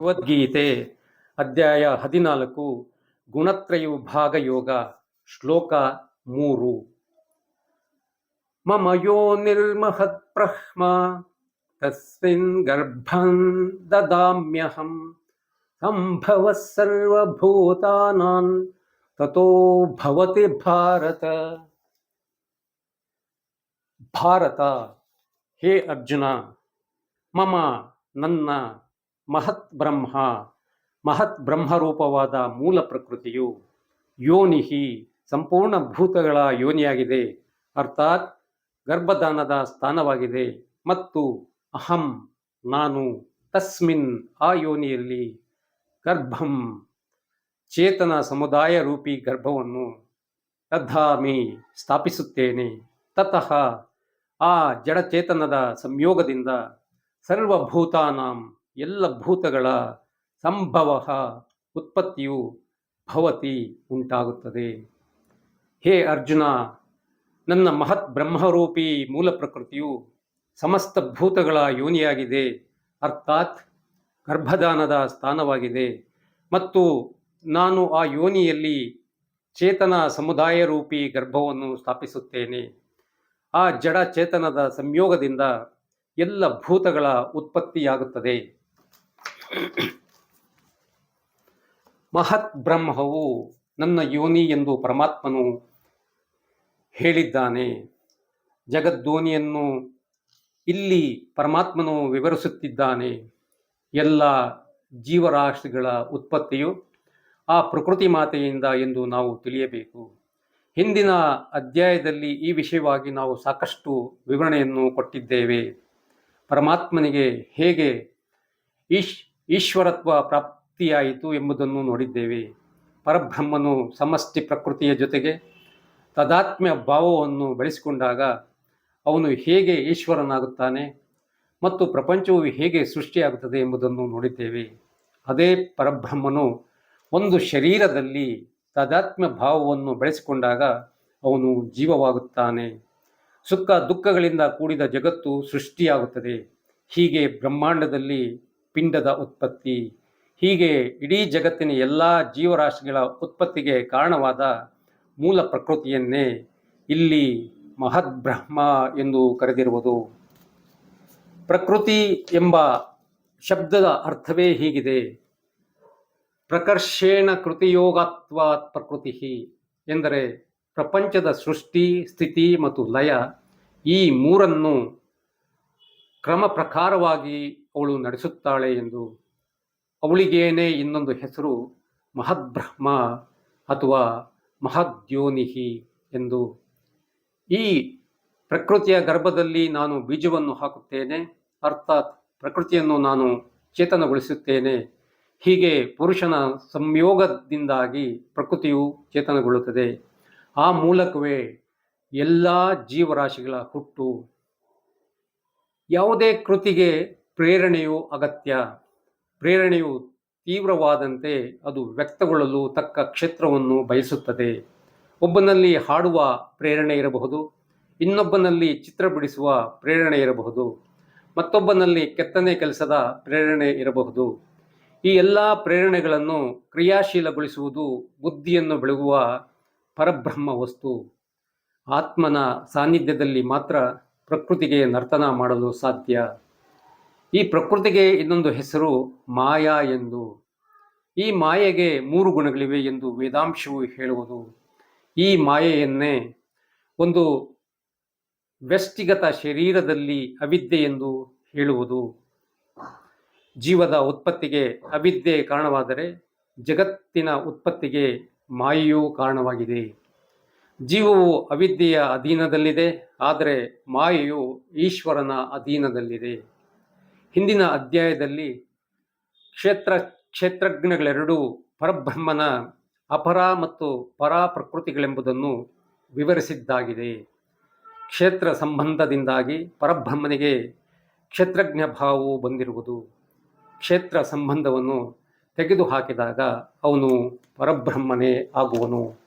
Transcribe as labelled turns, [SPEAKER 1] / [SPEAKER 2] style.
[SPEAKER 1] ಭಗವದ್ಗೀತೆ ಅಧ್ಯಾಯ ಹದಿನಾಲ್ಕು ಗುಣತ್ರಯ ಭಾಗ ಯೋಗ ಶ್ಲೋಕ ಮೂರು ಮಮ ಯೋ ನಿರ್ಮಹತ್ ಬ್ರಹ್ಮ ತಸ್ಮಿನ್ ಗರ್ಭಂ ದದಾಮ್ಯಹಂ ಸಂಭವ ಸರ್ವಭೂತಾನಾಂ ತಥೋ ಭವತಿ ಭಾರತ ಭಾರತ ಹೇ ಅರ್ಜುನ ಮಮ ನನ್ನ ಮಹತ್ ಬ್ರಹ್ಮ. ಮಹತ್ ಬ್ರಹ್ಮರೂಪವಾದ ಮೂಲ ಪ್ರಕೃತಿಯು ಯೋನಿಹಿ ಸಂಪೂರ್ಣ ಭೂತಗಳ ಯೋನಿಯಾಗಿದೆ. ಅರ್ಥಾತ್ ಗರ್ಭದಾನದ ಸ್ಥಾನವಾಗಿದೆ. ಮತ್ತು ಅಹಂ, ನಾನು, ತಸ್ಮಿನ್ ಆ ಯೋನಿಯಲ್ಲಿ ಗರ್ಭಂ, ಚೇತನ ಸಮುದಾಯ ರೂಪಿ ಗರ್ಭವನ್ನು ತದ್ಧಾಮಿ ಸ್ಥಾಪಿಸುತ್ತೇನೆ. ತತಃ ಆ ಜಡಚೇತನದ ಸಂಯೋಗದಿಂದ ಸರ್ವಭೂತಾನಾಂ ಎಲ್ಲ ಭೂತಗಳ ಸಂಭವ ಉತ್ಪತ್ತಿಯು ಭವತಿ ಉಂಟಾಗುತ್ತದೆ. ಹೇ ಅರ್ಜುನ, ನನ್ನ ಮಹತ್ ಬ್ರಹ್ಮರೂಪಿ ಮೂಲ ಪ್ರಕೃತಿಯು ಸಮಸ್ತ ಭೂತಗಳ ಯೋನಿಯಾಗಿದೆ, ಅರ್ಥಾತ್ ಗರ್ಭದಾನದ ಸ್ಥಾನವಾಗಿದೆ ಮತ್ತು ನಾನು ಆ ಯೋನಿಯಲ್ಲಿ ಚೇತನ ಸಮುದಾಯ ರೂಪಿ ಗರ್ಭವನ್ನು ಸ್ಥಾಪಿಸುತ್ತೇನೆ. ಆ ಜಡ ಚೇತನದ ಸಂಯೋಗದಿಂದ ಎಲ್ಲ ಭೂತಗಳ ಉತ್ಪತ್ತಿಯಾಗುತ್ತದೆ. ಮಹತ್ ಬ್ರಹ್ಮವು ನನ್ನ ಯೋನಿ ಎಂದು ಪರಮಾತ್ಮನು ಹೇಳಿದ್ದಾನೆ. ಜಗದ್ದೋನಿಯನ್ನು ಇಲ್ಲಿ ಪರಮಾತ್ಮನು ವಿವರಿಸುತ್ತಿದ್ದಾನೆ. ಎಲ್ಲ ಜೀವರಾಶಿಗಳ ಉತ್ಪತ್ತಿಯು ಆ ಪ್ರಕೃತಿ ಮಾತೆಯಿಂದ ಎಂದು ನಾವು ತಿಳಿಯಬೇಕು. ಹಿಂದಿನ ಅಧ್ಯಾಯದಲ್ಲಿ ಈ ವಿಷಯವಾಗಿ ನಾವು ಸಾಕಷ್ಟು ವಿವರಣೆಯನ್ನು ಕೊಟ್ಟಿದ್ದೇವೆ. ಪರಮಾತ್ಮನಿಗೆ ಹೇಗೆ ಈಶ್ ಈಶ್ವರತ್ವ ಪ್ರಾಪ್ತಿಯಾಯಿತು ಎಂಬುದನ್ನು ನೋಡಿದ್ದೇವೆ. ಪರಬ್ರಹ್ಮನು ಸಮಷ್ಟಿ ಪ್ರಕೃತಿಯ ಜೊತೆಗೆ ತದಾತ್ಮ್ಯ ಭಾವವನ್ನು ಬೆಳೆಸಿಕೊಂಡಾಗ ಅವನು ಹೇಗೆ ಈಶ್ವರನಾಗುತ್ತಾನೆ ಮತ್ತು ಪ್ರಪಂಚವು ಹೇಗೆ ಸೃಷ್ಟಿಯಾಗುತ್ತದೆ ಎಂಬುದನ್ನು ನೋಡಿದ್ದೇವೆ. ಅದೇ ಪರಬ್ರಹ್ಮನು ಒಂದು ಶರೀರದಲ್ಲಿ ತದಾತ್ಮ್ಯ ಭಾವವನ್ನು ಬೆಳೆಸಿಕೊಂಡಾಗ ಅವನು ಜೀವವಾಗುತ್ತಾನೆ. ಸುಖ ದುಃಖಗಳಿಂದ ಕೂಡಿದ ಜಗತ್ತು ಸೃಷ್ಟಿಯಾಗುತ್ತದೆ. ಹೀಗೆ ಬ್ರಹ್ಮಾಂಡದಲ್ಲಿ ಪಿಂಡದ ಉತ್ಪತ್ತಿ. ಹೀಗೆ ಇಡೀ ಜಗತ್ತಿನ ಎಲ್ಲ ಜೀವರಾಶಿಗಳ ಉತ್ಪತ್ತಿಗೆ ಕಾರಣವಾದ ಮೂಲ ಪ್ರಕೃತಿಯನ್ನೇ ಇಲ್ಲಿ ಮಹದ್ಬ್ರಹ್ಮ ಎಂದು ಕರೆದಿರುವುದು. ಪ್ರಕೃತಿ ಎಂಬ ಶಬ್ದದ ಅರ್ಥವೇ ಹೀಗಿದೆ. ಪ್ರಕರ್ಷೇಣ ಕೃತಿಯೋಗತ್ವಾತ್ ಪ್ರಕೃತಿ ಎಂದರೆ ಪ್ರಪಂಚದ ಸೃಷ್ಟಿ, ಸ್ಥಿತಿ ಮತ್ತು ಲಯ ಈ ಮೂರನ್ನು ಕ್ರಮ ಪ್ರಕಾರವಾಗಿ ಅವಳು ನಡೆಸುತ್ತಾಳೆ ಎಂದು ಅವಳಿಗೇನೆ ಇನ್ನೊಂದು ಹೆಸರು ಮಹದ್ಬ್ರಹ್ಮ ಅಥವಾ ಮಹದ್ಯೋನಿಹಿ ಎಂದು. ಈ ಪ್ರಕೃತಿಯ ಗರ್ಭದಲ್ಲಿ ನಾನು ಬೀಜವನ್ನು ಹಾಕುತ್ತೇನೆ, ಅರ್ಥಾತ್ ಪ್ರಕೃತಿಯನ್ನು ನಾನು ಚೇತನಗೊಳಿಸುತ್ತೇನೆ. ಹೀಗೆ ಪುರುಷನ ಸಂಯೋಗದಿಂದಾಗಿ ಪ್ರಕೃತಿಯು ಚೇತನಗೊಳ್ಳುತ್ತದೆ. ಆ ಮೂಲಕವೇ ಎಲ್ಲ ಜೀವರಾಶಿಗಳ ಹುಟ್ಟು. ಯಾವುದೇ ಕೃತಿಗೆ ಪ್ರೇರಣೆಯು ಅಗತ್ಯ. ಪ್ರೇರಣೆಯು ತೀವ್ರವಾದಂತೆ ಅದು ವ್ಯಕ್ತಗೊಳ್ಳಲು ತಕ್ಕ ಕ್ಷೇತ್ರವನ್ನು ಬಯಸುತ್ತದೆ. ಒಬ್ಬನಲ್ಲಿ ಹಾಡುವ ಪ್ರೇರಣೆ ಇರಬಹುದು, ಇನ್ನೊಬ್ಬನಲ್ಲಿ ಚಿತ್ರ ಬಿಡಿಸುವ ಪ್ರೇರಣೆ ಇರಬಹುದು, ಮತ್ತೊಬ್ಬನಲ್ಲಿ ಕೆತ್ತನೆ ಕೆಲಸದ ಪ್ರೇರಣೆ ಇರಬಹುದು. ಈ ಎಲ್ಲ ಪ್ರೇರಣೆಗಳನ್ನು ಕ್ರಿಯಾಶೀಲಗೊಳಿಸುವುದು ಬುದ್ಧಿಯನ್ನು ಬೆಳಗುವ ಪರಬ್ರಹ್ಮ ವಸ್ತು. ಆತ್ಮನ ಸಾನ್ನಿಧ್ಯದಲ್ಲಿ ಮಾತ್ರ ಪ್ರಕೃತಿಗೆ ನರ್ತನ ಮಾಡಲು ಸಾಧ್ಯ. ಈ ಪ್ರಕೃತಿಗೆ ಇನ್ನೊಂದು ಹೆಸರು ಮಾಯಾ ಎಂದು. ಈ ಮಾಯೆಗೆ ಮೂರು ಗುಣಗಳಿವೆ ಎಂದು ವೇದಾಂಶವು ಹೇಳುವುದು. ಈ ಮಾಯೆಯನ್ನೇ ಒಂದು ವ್ಯಷ್ಟಿಗತ ಶರೀರದಲ್ಲಿ ಅವಿದ್ಯೆ ಎಂದು ಹೇಳುವುದು. ಜೀವದ ಉತ್ಪತ್ತಿಗೆ ಅವಿದ್ಯೆ ಕಾರಣವಾದರೆ ಜಗತ್ತಿನ ಉತ್ಪತ್ತಿಗೆ ಮಾಯೆಯೂ ಕಾರಣವಾಗಿದೆ. ಜೀವವು ಅವಿದ್ಯೆಯ ಅಧೀನದಲ್ಲಿದೆ, ಆದರೆ ಮಾಯೆಯು ಈಶ್ವರನ ಅಧೀನದಲ್ಲಿದೆ. ಹಿಂದಿನ ಅಧ್ಯಾಯದಲ್ಲಿ ಕ್ಷೇತ್ರ, ಕ್ಷೇತ್ರಜ್ಞಗಳೆರಡೂ ಪರಬ್ರಹ್ಮನ ಅಪರ ಮತ್ತು ಪರಾ ಪ್ರಕೃತಿಗಳೆಂಬುದನ್ನು ವಿವರಿಸಿದ್ದಾಗಿದೆ. ಕ್ಷೇತ್ರ ಸಂಬಂಧದಿಂದಾಗಿ ಪರಬ್ರಹ್ಮನಿಗೆ ಕ್ಷೇತ್ರಜ್ಞ ಭಾವವು ಬಂದಿರುವುದು. ಕ್ಷೇತ್ರ ಸಂಬಂಧವನ್ನು ತೆಗೆದುಹಾಕಿದಾಗ ಅವನು ಪರಬ್ರಹ್ಮನೇ ಆಗುವನು.